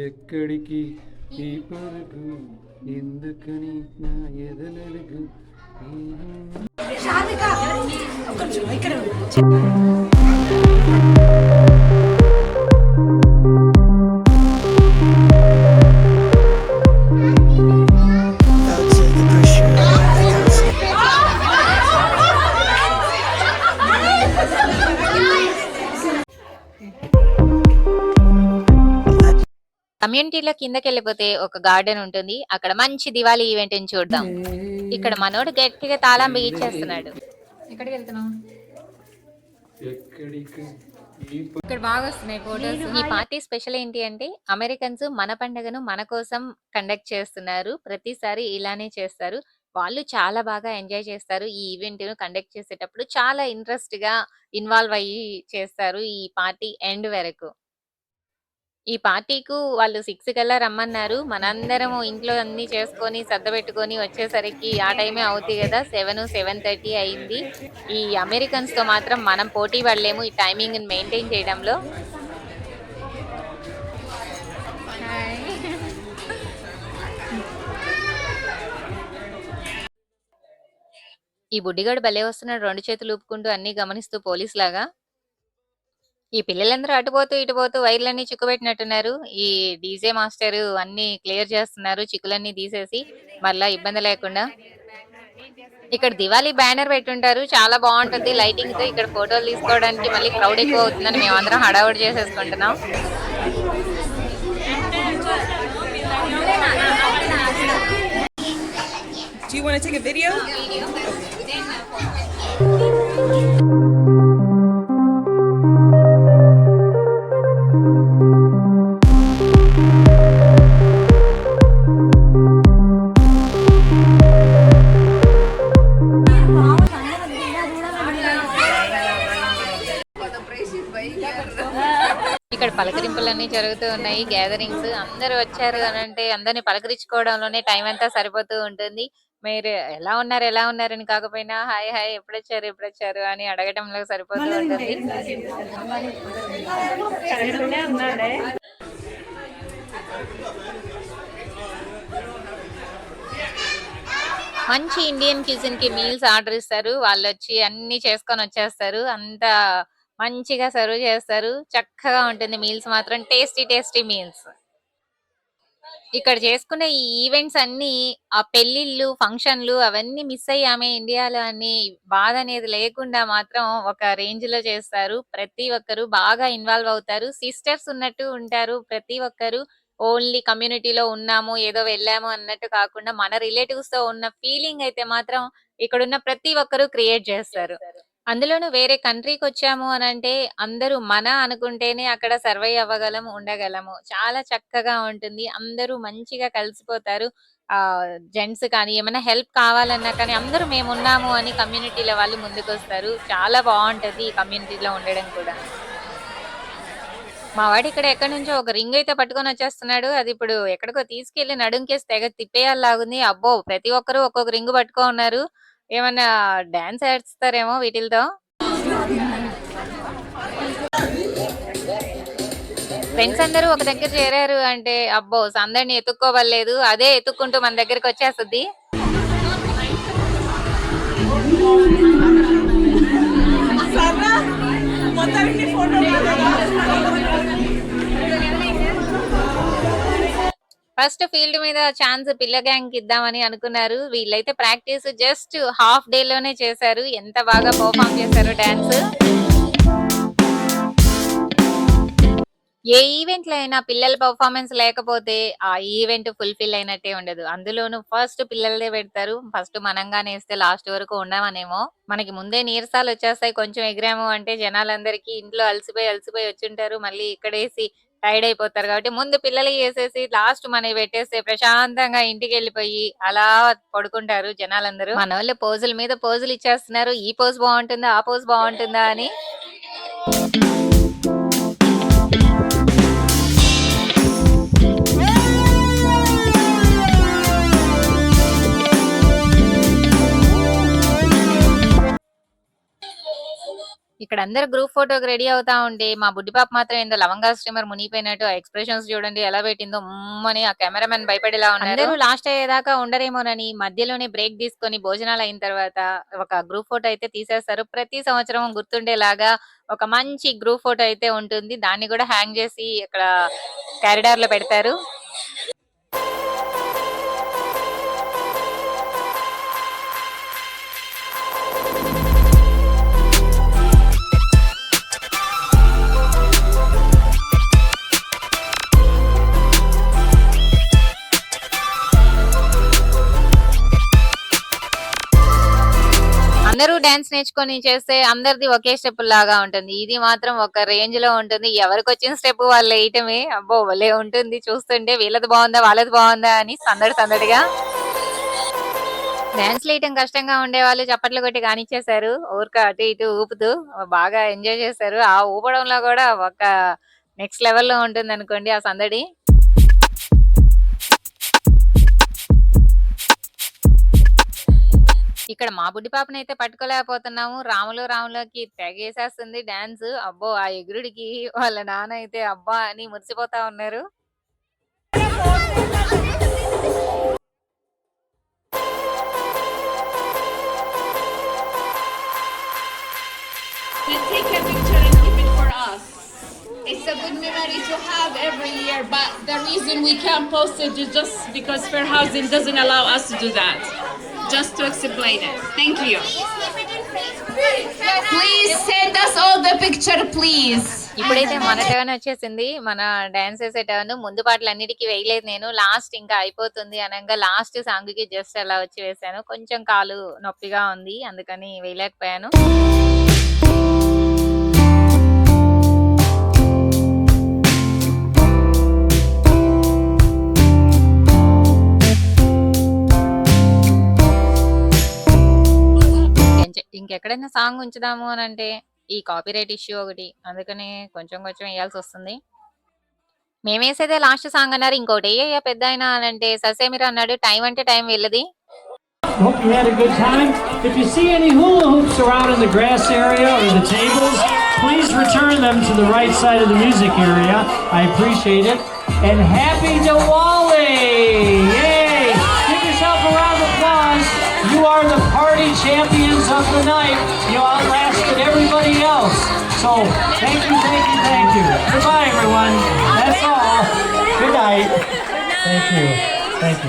ఎక్కడికి? ఈ పరుగు ఎందుకని నా ఎదలడుగు ఇక్కడ కమ్యూనిటీలో కిందకి వెళ్ళిపోతే ఒక గార్డెన్ ఉంటుంది. అక్కడ మంచి దివాళీ ఈవెంట్ని చూద్దాం. ఇక్కడ మనోడు గట్టిగా తాళం బిగించేస్తున్నాడు. ఎక్కడికి వెళ్తున్నావు? ఇక్కడ బాగా వస్తున్నాయి ఫోటోస్ ఈ పార్టీ స్పెషల్ ఏంటి అంటే అమెరికన్స్ మన పండుగను మన కోసం కండక్ట్ చేస్తున్నారు. ప్రతిసారి ఇలానే చేస్తారు. వాళ్ళు చాలా బాగా ఎంజాయ్ చేస్తారు. ఈ ఈవెంట్ను కండక్ట్ చేసేటప్పుడు చాలా ఇంట్రెస్ట్గా ఇన్వాల్వ్ అయ్యి చేస్తారు ఈ పార్టీ ఎండ్ వరకు. ఈ పార్టీకు వాళ్ళు సిక్స్ కల్లా రమ్మన్నారు. మనందరం ఇంట్లో అన్ని చేసుకొని సర్దపెట్టుకొని వచ్చేసరికి ఆ టైమే అవుతుంది కదా. సెవెన్ సెవెన్ థర్టీ అయింది. ఈ అమెరికన్స్తో మాత్రం మనం పోటీ పడలేము ఈ టైమింగ్ మెయింటైన్ చేయడంలో. ఈ బుడ్డిగాడు భలే వస్తున్నాడు. రెండు చేతులు ఊపుకుంటూ అన్ని గమనిస్తూ పోలీస్ లాగా ఈ పిల్లలందరూ అటుపోతూ ఇటుపోతూ వైర్లన్నీ చిక్కుపెట్టినట్టున్నారు. ఈ డీజే మాస్టర్ అన్ని క్లియర్ చేస్తున్నారు. చిక్కులన్నీ తీసేసి మళ్ళా ఇబ్బంది లేకుండా. ఇక్కడ దివాళీ బ్యానర్ పెట్టుంటారు. చాలా బాగుంటుంది లైటింగ్తో ఇక్కడ ఫోటోలు తీసుకోవడానికి మళ్ళీ క్రౌడ్ ఎక్కువ అవుతుందని మేమందరం హడావుడి చేసేసుకుంటున్నాం. Do you want to take a video? ఇక్కడ పలకరింపులన్నీ జరుగుతూ ఉన్నాయి గ్యాదరింగ్స్ అందరూ వచ్చారు అని అంటే అందరిని పలకరించుకోవడంలోనే టైం అంతా సరిపోతూ ఉంటుంది. మీరు ఎలా ఉన్నారు ఎలా ఉన్నారని కాకపోయినా హాయ్ హాయ్ ఎప్పుడు వచ్చారు ఎప్పుడు వచ్చారు అని అడగటంలో సరిపోతూ ఉంటుంది. మంచి ఇండియన్ క్యూజిన్కి మీల్స్ ఆర్డర్ ఇస్తారు. వాళ్ళు వచ్చి అన్ని చేసుకొని వచ్చేస్తారు. అంత మంచిగా సర్వ్ చేస్తారు. చక్కగా ఉంటుంది మీల్స్ మాత్రం. టేస్టీ టేస్టీ మీల్స్ ఇక్కడ చేసుకునే ఈ ఈవెంట్స్ అన్ని ఆ పెళ్ళిళ్ళు ఫంక్షన్లు అవన్నీ మిస్ అయ్యామే ఇండియాలో అని బాధ అనేది లేకుండా మాత్రం ఒక రేంజ్లో చేస్తారు. ప్రతి ఒక్కరు బాగా ఇన్వాల్వ్ అవుతారు. సిస్టర్స్ ఉన్నట్టు ఉంటారు. ప్రతి ఒక్కరు ఓన్లీ కమ్యూనిటీలో ఉన్నాము ఏదో వెళ్ళాము అన్నట్టు కాకుండా మన రిలేటివ్స్తో ఉన్న ఫీలింగ్ అయితే మాత్రం ఇక్కడ ఉన్న ప్రతి ఒక్కరు క్రియేట్ చేస్తారు. అందులోనూ వేరే కంట్రీకి వచ్చాము అని అంటే అందరూ మన అనుకుంటేనే అక్కడ సర్వై అవ్వగలము ఉండగలము. చాలా చక్కగా ఉంటుంది. అందరూ మంచిగా కలిసిపోతారు. ఆ జెంట్స్ కానీ ఏమైనా హెల్ప్ కావాలన్నా కానీ అందరూ మేము ఉన్నాము అని కమ్యూనిటీల వాళ్ళు ముందుకు వస్తారు చాలా బాగుంటది ఈ కమ్యూనిటీలో ఉండడం కూడా. మా వాడు ఇక్కడ ఎక్కడి నుంచో ఒక రింగ్ అయితే పట్టుకొని వచ్చేస్తున్నాడు. అది ఇప్పుడు ఎక్కడికో తీసుకెళ్ళి నడుంకేసి తెగ తిప్పేయాలాగుంది అబ్బో ప్రతి ఒక్కరు ఒక్కొక్క రింగ్ పట్టుకో ఉన్నారు. ఏమన్నా డాన్స్ ఆడిస్తారేమో వీటితో ఫ్రెండ్స్ అందరూ ఒక దగ్గర చేరారు అంటే అబ్బో అందరిని ఎత్తుక్కోవలేదు అదే ఎత్తుక్కుంటూ మన దగ్గరికి వచ్చేస్తుంది మొత్తానికి. ఫస్ట్ ఫీల్డ్ మీద ఛాన్స్ పిల్ల గ్యాంగ్ ఇద్దామని అనుకున్నారు. వీళ్ళైతే ప్రాక్టీస్ జస్ట్ హాఫ్ డే లోనే చేశారు. ఎంత బాగా పర్ఫామ్ చేశారు డాన్స్. ఏ ఈవెంట్లో అయినా పిల్లల పర్ఫార్మెన్స్ లేకపోతే ఆ ఈవెంట్ ఫుల్ఫిల్ అయినట్టే ఉండదు. అందులోనూ ఫస్ట్ పిల్లలదే పెడతారు. ఫస్ట్ మనంగానే వేస్తే లాస్ట్ వరకు ఉండమనేమో. మనకి ముందే నీరసాలు వచ్చేస్తాయి. కొంచెం ఎగిరాము అంటే జనాలందరికీ ఇంట్లో అలసిపోయి అలసిపోయి వచ్చుంటారు. మళ్ళీ ఇక్కడేసి టైర్డ్ అయిపోతారు కాబట్టి ముందు పిల్లలకి వేసేసి లాస్ట్ మనకి పెట్టేస్తే ప్రశాంతంగా ఇంటికి వెళ్ళిపోయి అలా పడుకుంటారు జనాలందరూ. మన వాళ్ళు పోజుల మీద పోజులు ఇచ్చేస్తున్నారు. ఈ పోజ్ బాగుంటుందా ఆ పోజ్ బాగుంటుందా అని. ఇక్కడ అందరు గ్రూప్ ఫోటోకి రెడీ అవుతా ఉంటే మా బుడ్డి పాప మాత్రం ఏందో లవంగా స్ట్రీమర్ మునిగిపోయినట్టు ఆ ఎక్స్ప్రెషన్స్ చూడండి ఎలా పెట్టిందో అని ఆ కెమెరామెన్ భయపడేలా ఉన్నారు. లాస్ట్ అయ్యేదాకా ఉండరేమోనని మధ్యలోనే బ్రేక్ తీసుకొని భోజనాలు అయిన తర్వాత ఒక గ్రూప్ ఫోటో అయితే తీసేస్తారు. ప్రతి సంవత్సరం గుర్తుండేలాగా ఒక మంచి గ్రూప్ ఫోటో అయితే ఉంటుంది. దాన్ని కూడా హ్యాంగ్ చేసి ఇక్కడ కారిడార్లో పెడతారు. అందరూ డాన్స్ నేర్చుకొని చేస్తే అందరిది ఒకే స్టెప్ లాగా ఉంటుంది. ఇది మాత్రం ఒక రేంజ్లో ఉంటుంది. ఎవరికి వచ్చిన స్టెప్ వాళ్ళు వేయటమే. అబ్బో భలే ఉంటుంది. చూస్తుంటే వీళ్ళది బాగుందా వాళ్ళది బాగుందా అని సందడి సందడిగా డాన్స్ వేయటం కష్టంగా ఉండే వాళ్ళు చప్పట్లు కొట్టి కానిచ్చేశారు ఊరిక అటు ఇటు ఊపుతూ బాగా ఎంజాయ్ చేశారు. ఆ ఊపడంలో కూడా ఒక నెక్స్ట్ లెవెల్లో ఉంటుంది అనుకోండి ఆ సందడి. ఇక్కడ మా బుడ్డి పాపని అయితే పట్టుకోలేకపోతున్నాము రాములు రాములోకి తెగేసేస్తుంది డాన్స్ అబ్బో ఆ ఎగురుడికి వాళ్ళ నాన్న అయితే అబ్బా అని మురిసిపోతా ఉన్నారు It's a good memory to have every year, but the reason we can't post it is just because fair housing doesn't allow us to do that. Just to explain it. Thank you. Please send us all the picture, please. ఇప్పుడైతే మన turn వచ్చేసింది మన dance చేసే turn ముందు పాటలు అన్నిటికీ వేయలేదు నేను లాస్ట్ ఇంకా అయిపోతుంది అనగా లాస్ట్ సాంగ్కి జస్ట్ అలా వచ్చి వేసాను కొంచెం కాలు నొప్పిగా ఉంది అందుకని వేయలేకపోయాను ఇంకెక్కడైనా సాంగ్ ఉంచుదాము అని అంటే ఈ కాపీరైట్ ఇష్యూ ఒకటి అందుకని కొంచెం కొంచెం వేయాల్సి వస్తుంది మేము వేసేదే లాస్ట్ సాంగ్ అన్నారు ఇంకోటి ఏ పెద్ద అయినా అని అంటే ససేమిరా అన్నాడు టైం అంటే టైం వెళ్ళది Hope you had a good time. If you see any hula hoops around in the grass area or the tables, please return them to the right side of the music area. I appreciate it. And happy Diwali! Yay! Champions of the night. You outlasted everybody else. So thank you, thank you, thank you. Goodbye, everyone. That's all. Good night. Thank you. Thank you.